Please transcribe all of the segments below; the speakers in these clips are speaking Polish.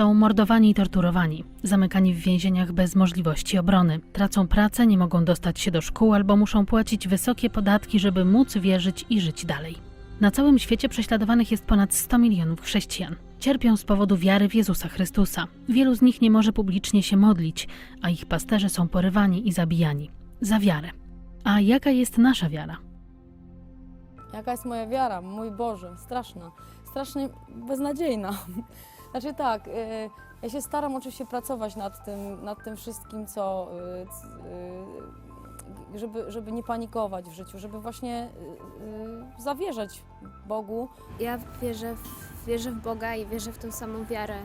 są mordowani i torturowani, zamykani w więzieniach bez możliwości obrony. Tracą pracę, nie mogą dostać się do szkół albo muszą płacić wysokie podatki, żeby móc wierzyć i żyć dalej. Na całym świecie prześladowanych jest ponad 100 milionów chrześcijan. Cierpią z powodu wiary w Jezusa Chrystusa. Wielu z nich nie może publicznie się modlić, a ich pasterze są porywani i zabijani. Za wiarę. A jaka jest nasza wiara? Jaka jest moja wiara? Mój Boże, straszna. Strasznie beznadziejna. Znaczy tak, y, ja się staram oczywiście pracować nad tym, nad tym wszystkim, co, y, y, żeby, żeby nie panikować w życiu, żeby właśnie zawierzać Bogu. Ja wierzę w, wierzę w Boga i wierzę w tą samą wiarę,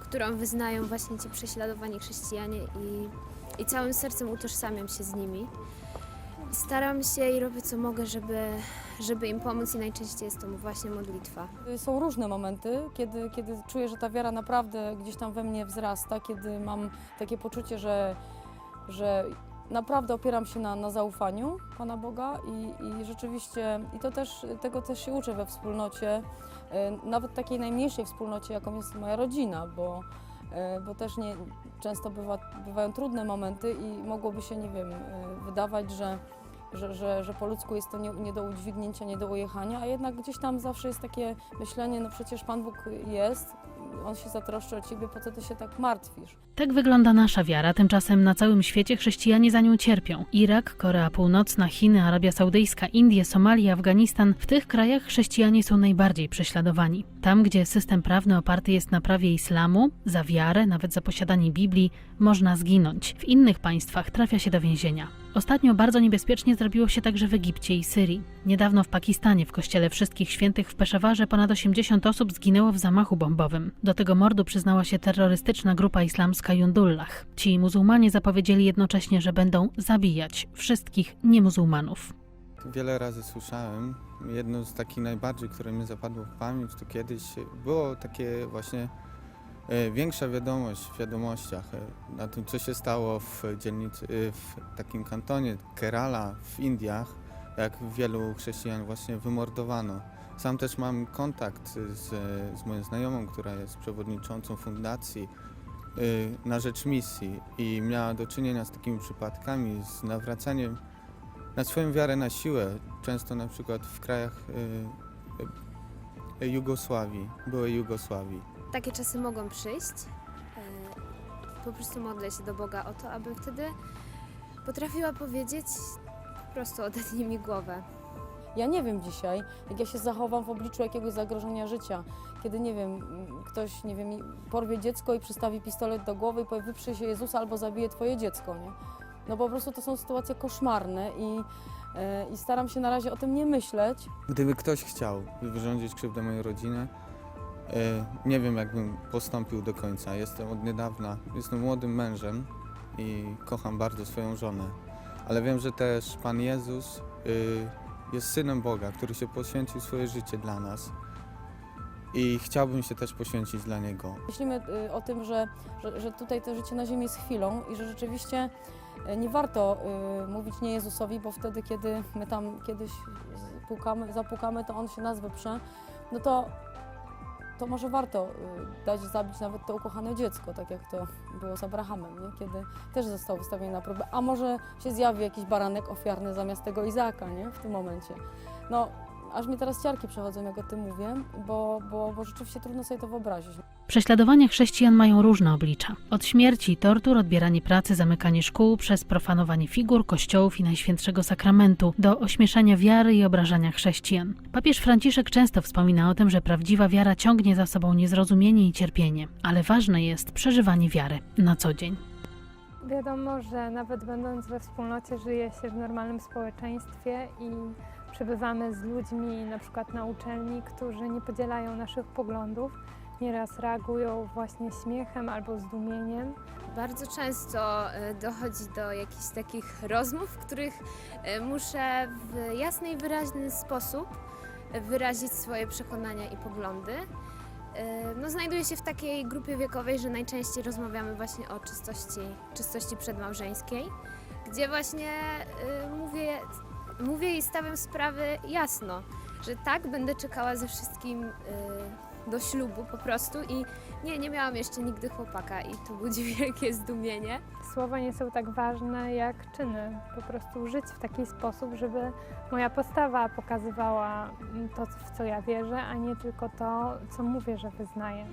którą wyznają właśnie ci prześladowani chrześcijanie i, i całym sercem utożsamiam się z nimi. Staram się i robię co mogę, żeby, żeby im pomóc i najczęściej jest to właśnie modlitwa. Są różne momenty, kiedy, kiedy czuję, że ta wiara naprawdę gdzieś tam we mnie wzrasta, kiedy mam takie poczucie, że, że naprawdę opieram się na, na zaufaniu Pana Boga i, i rzeczywiście, i to też, tego też się uczę we wspólnocie, y, nawet takiej najmniejszej wspólnocie, jaką jest moja rodzina, bo, y, bo też nie, często bywa, bywają trudne momenty i mogłoby się, nie wiem, y, wydawać, że że, że, że po ludzku jest to nie, nie do udźwignięcia, nie do ujechania, a jednak gdzieś tam zawsze jest takie myślenie, no przecież Pan Bóg jest, On się zatroszczy o Ciebie, po co Ty się tak martwisz? Tak wygląda nasza wiara, tymczasem na całym świecie chrześcijanie za nią cierpią. Irak, Korea Północna, Chiny, Arabia Saudyjska, Indie, Somalia, Afganistan w tych krajach chrześcijanie są najbardziej prześladowani. Tam, gdzie system prawny oparty jest na prawie islamu, za wiarę, nawet za posiadanie Biblii, można zginąć. W innych państwach trafia się do więzienia. Ostatnio bardzo niebezpiecznie zrobiło się także w Egipcie i Syrii. Niedawno w Pakistanie w kościele Wszystkich Świętych w Peszawarze ponad 80 osób zginęło w zamachu bombowym. Do tego mordu przyznała się terrorystyczna grupa islamska Jundullah. Ci muzułmanie zapowiedzieli jednocześnie, że będą zabijać wszystkich niemuzułmanów. Wiele razy słyszałem. Jedno z takich najbardziej, które mi zapadło w pamięć, to kiedyś było takie właśnie większa wiadomość w wiadomościach e, na tym, co się stało w dzielnicy, e, w takim kantonie Kerala w Indiach, jak wielu chrześcijan właśnie wymordowano. Sam też mam kontakt z, z moją znajomą, która jest przewodniczącą fundacji e, na rzecz misji i miała do czynienia z takimi przypadkami, z nawracaniem na swoją wiarę na siłę, często na przykład w krajach Jugosławii, byłej Jugosławii. Takie czasy mogą przyjść. E, Po prostu modlę się do Boga o to, aby wtedy potrafiła powiedzieć po prostu odetnij mi głowę. Ja nie wiem dzisiaj, jak ja się zachowam w obliczu jakiegoś zagrożenia życia, kiedy, nie wiem, ktoś, nie wiem, porwie dziecko i przystawi pistolet do głowy i powie wyprzyj się Jezusa albo zabije Twoje dziecko, nie? No po prostu to są sytuacje koszmarne i, e, i staram się na razie o tym nie myśleć, Gdyby ktoś chciał wyrządzić krzywdę mojej rodzinie, nie wiem jakbym postąpił do końca. Jestem od niedawna, jestem młodym mężem i kocham bardzo swoją żonę, ale wiem, że też Pan Jezus y, jest Synem Boga, który się poświęcił swoje życie dla nas i chciałbym się też poświęcić dla Niego. Myślimy y, o tym, że, że, że tutaj to życie na ziemi jest chwilą i że rzeczywiście y, nie warto y, mówić nie Jezusowi, bo wtedy, kiedy my tam kiedyś pukamy, zapukamy, to On się nas wyprze, no to, to może warto y, dać zabić nawet to ukochane dziecko, tak jak to było z Abrahamem, nie? kiedy też został wystawiony na próbę, a może się zjawi jakiś baranek ofiarny zamiast tego Izaaka nie? w tym momencie. No, aż mi teraz ciarki przechodzą, jak o tym mówię, bo, bo, bo rzeczywiście trudno sobie to wyobrazić. Prześladowania chrześcijan mają różne oblicza. Od śmierci, tortur, odbieranie pracy, zamykanie szkół, przez profanowanie figur, kościołów i Najświętszego Sakramentu, do ośmieszania wiary i obrażania chrześcijan. Papież Franciszek często wspomina o tym, że prawdziwa wiara ciągnie za sobą niezrozumienie i cierpienie, ale ważne jest przeżywanie wiary na co dzień. Wiadomo, że nawet będąc we wspólnocie żyje się w normalnym społeczeństwie i przebywamy z ludźmi na przykład na uczelni, którzy nie podzielają naszych poglądów. Nieraz reagują właśnie śmiechem albo zdumieniem. Bardzo często e, dochodzi do jakichś takich rozmów, w których e, muszę w jasny i wyraźny sposób wyrazić swoje przekonania i poglądy. E, No, znajduję się w takiej grupie wiekowej, że najczęściej rozmawiamy właśnie o czystości, czystości przedmałżeńskiej, gdzie właśnie mówię, mówię i stawiam sprawy jasno, że tak, będę czekała ze wszystkim e, do ślubu po prostu i nie, nie miałam jeszcze nigdy chłopaka i to budzi wielkie zdumienie. Słowa nie są tak ważne jak czyny. Po prostu żyć w taki sposób, żeby moja postawa pokazywała mm, to, w co ja wierzę, a nie tylko to, co mówię, że wyznaję.